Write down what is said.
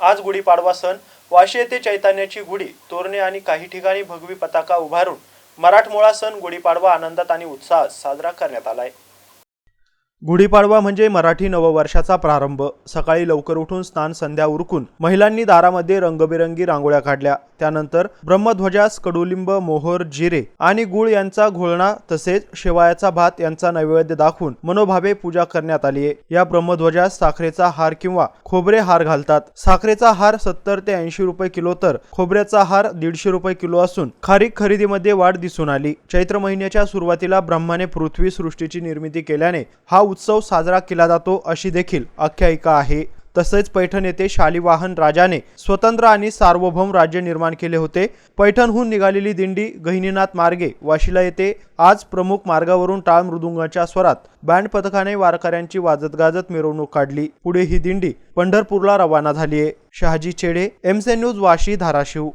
आज गुढीपाडवा सण वाशी येथे चैतन्याची गुढी तोरणे आणि काही ठिकाणी भगवी पताका उभारून मराठमोळा सण गुढीपाडवा आनंदात आणि उत्साहात साजरा करण्यात आला आहे गुढीपाडवा म्हणजे मराठी नववर्षाचा प्रारंभ. सकाळी लवकर उठून स्नान संध्या उरकून महिलांनी दारामध्ये रंगबिरंगी रांगोळ्या काढल्या. त्यानंतर ब्रह्मध्वजास कडुलिंब मोहर जिरे आणि गुळ यांचा घोळणा तसेच शेवायाचा भात यांचा नैवेद्य दाखवून मनोभावे पूजा करण्यात आली आहे. या ब्रह्मध्वजास साखरेचा हार किंवा खोबरे हार घालतात. साखरेचा हार सत्तर ते ऐंशी रुपये किलो तर खोबऱ्याचा हार दीडशे रुपये किलो असून खारीक खरेदीमध्ये वाढ दिसून आली. चैत्र महिन्याच्या सुरुवातीला ब्रह्माने पृथ्वी सृष्टीची निर्मिती केल्याने हा उत्सव साजरा केला जातो अशी देखील आख्यायिका आहे. तसेच पैठण येथे शालिवाहन राजाने स्वतंत्र आणि सार्वभौम राज्य निर्माण केले होते. पैठणहून निघालेली दिंडी गहिनीनाथ मार्गे वाशिला येथे आज प्रमुख मार्गावरून टाळ मृदुंगाच्या स्वरात बँड पथकाने वारकऱ्यांची वाजत गाजत मिरवणूक काढली. पुढे ही दिंडी पंढरपूरला रवाना झाली आहे शहाजी चेडे एमसे न्यूज वाशी धाराशिव.